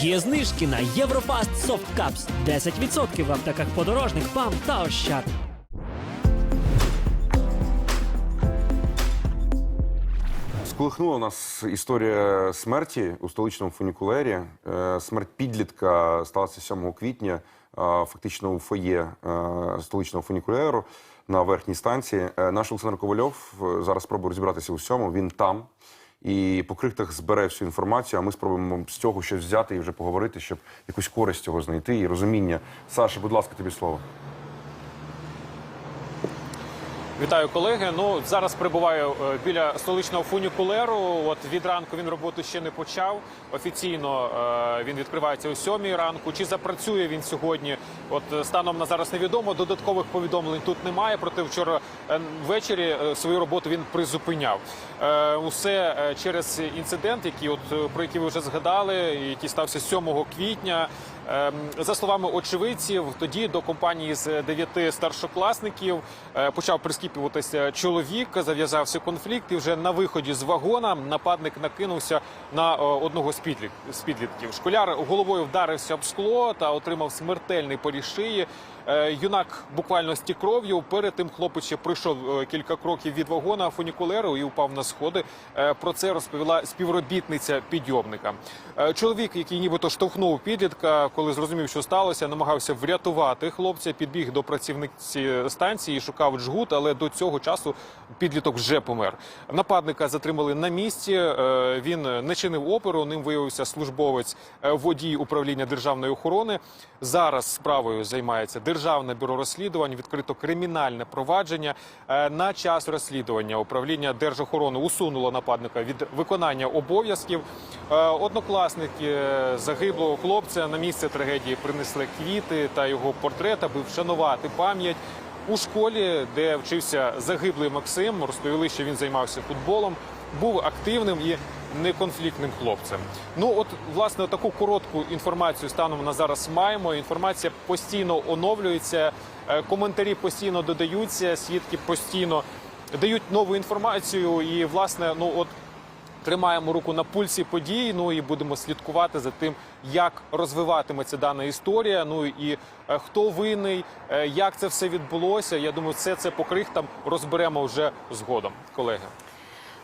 Є знижки на Єврофаст Cups 10% в аптеках подорожник, ПАМ та Ощад. Сколихнула нас історія смерті у столичному фунікулері. Е, Смерть підлітка сталася 7 квітня, е, фактично у фоє е, столичного фунікулеру на верхній станції. Наш Олександр Ковальов зараз спробує розібратися у всьому. Він там і по крихтах збере всю інформацію. А ми спробуємо з цього щось взяти і вже поговорити, щоб якусь користь цього знайти і розуміння. Саша, будь ласка, тобі слово. Вітаю колеги. Ну зараз перебуваю е, біля столичного фунікулеру. От від ранку він роботу ще не почав. Офіційно е, він відкривається о сьомій ранку. Чи запрацює він сьогодні? От е, станом на зараз невідомо. Додаткових повідомлень тут немає. Проте вчора ввечері свою роботу він призупиняв. Усе через інцидент, який от про який ви вже згадали, який стався 7 квітня. Ем, За словами очевидців, тоді до компанії з дев'яти старшокласників е, почав прискіпуватися чоловік, зав'язався конфлікт, і вже на виході з вагона нападник накинувся на е, одного з підліт- підлітків. Школяр головою вдарився об скло та отримав смертельний поріз шиї. Е, Юнак буквально стік кров'ю. Перед тим хлопець пройшов кілька кроків від вагона фунікулеру і упав на сходи. Про це розповіла співробітниця підйомника. Чоловік, який нібито штовхнув підлітка, коли зрозумів, що сталося, намагався врятувати хлопця. Підбіг до працівниці станції, шукав джгут, але до цього часу підліток вже помер. Нападника затримали на місці. Е, Він не чинив опору. Ним виявився службовець е, водій управління державної охорони. Зараз справою займається державне бюро розслідувань. Відкрито кримінальне провадження. Е, На час розслідування управління держохорони усунуло нападника від виконання обов'язків. Однокласники загиблого хлопця на місце трагедії принесли квіти та його портрет, аби вшанувати пам'ять. У школі, де вчився загиблий Максим, розповіли, що він займався футболом, був активним і неконфліктним хлопцем. Ну от власне таку коротку інформацію станом на зараз маємо. Інформація постійно оновлюється, е, коментарі постійно додаються, свідки постійно дають нову інформацію. І власне, ну от тримаємо руку на пульсі подій. Ну і будемо слідкувати за тим, як розвиватиметься дана історія. Ну і е, хто винний, е, як це все відбулося. Я думаю, все це по крихтам розберемо вже згодом, колеги.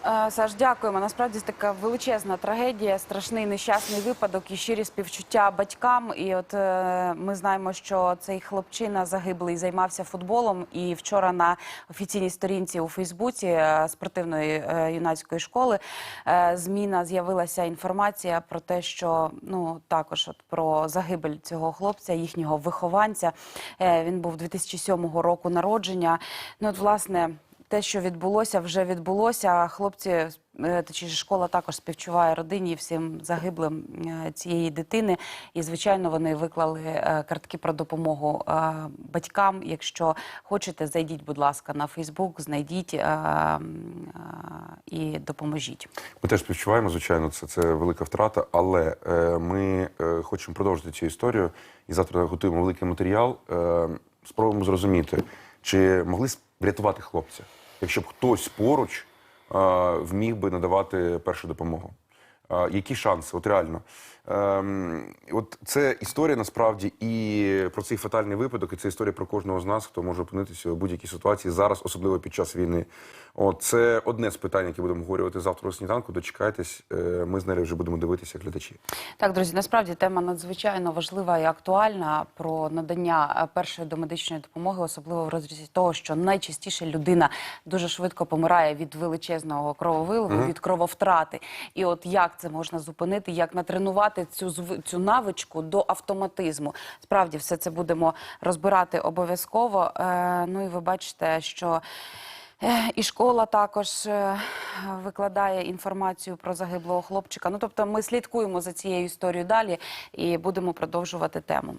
Е, Саш, дякуємо. Насправді така величезна трагедія, страшний нещасний випадок і щирі співчуття батькам. І от е, ми знаємо, що цей хлопчина загиблий займався футболом. І вчора на офіційній сторінці у Фейсбуці е, спортивної е, юнацької школи е, зміна з'явилася інформація про те, що ну також от про загибель цього хлопця, їхнього вихованця. Е, Він був 2007 року народження. Ну от власне. Те, що відбулося, вже відбулося. Хлопці, е, точніше, школа також співчуває родині і всім загиблим е, цієї дитини. І, звичайно, вони виклали е, картки про допомогу батькам. Якщо хочете, зайдіть, будь ласка, на Фейсбук, знайдіть і допоможіть. Ми теж співчуваємо, звичайно, це, це велика втрата, але ми хочемо продовжити цю історію і завтра готуємо великий матеріал. Спробуємо зрозуміти, чи могли врятувати хлопця, якщо б хтось поруч вміг би надавати першу допомогу. Які шанси? От реально. Ем, от це історія насправді і про цей фатальний випадок, і це історія про кожного з нас, хто може опинитися у будь-якій ситуації зараз, особливо під час війни. От це одне з питань, які будемо говорити завтра у сніданку. Дочекайтесь, е, ми з нею вже будемо дивитися, глядачі. Так, друзі, насправді тема надзвичайно важлива і актуальна про надання е, першої домедичної допомоги, особливо в розрізі того, що найчастіше людина дуже швидко помирає від величезного крововиливу, від крововтрати. І от як це можна зупинити, як натренувати цю зв- цю навичку до автоматизму. Справді, все це будемо розбирати обов'язково. Е, ну і ви бачите, що. Е, І школа також е, викладає інформацію про загиблого хлопчика. Ну тобто, ми слідкуємо за цією історією далі і будемо продовжувати тему.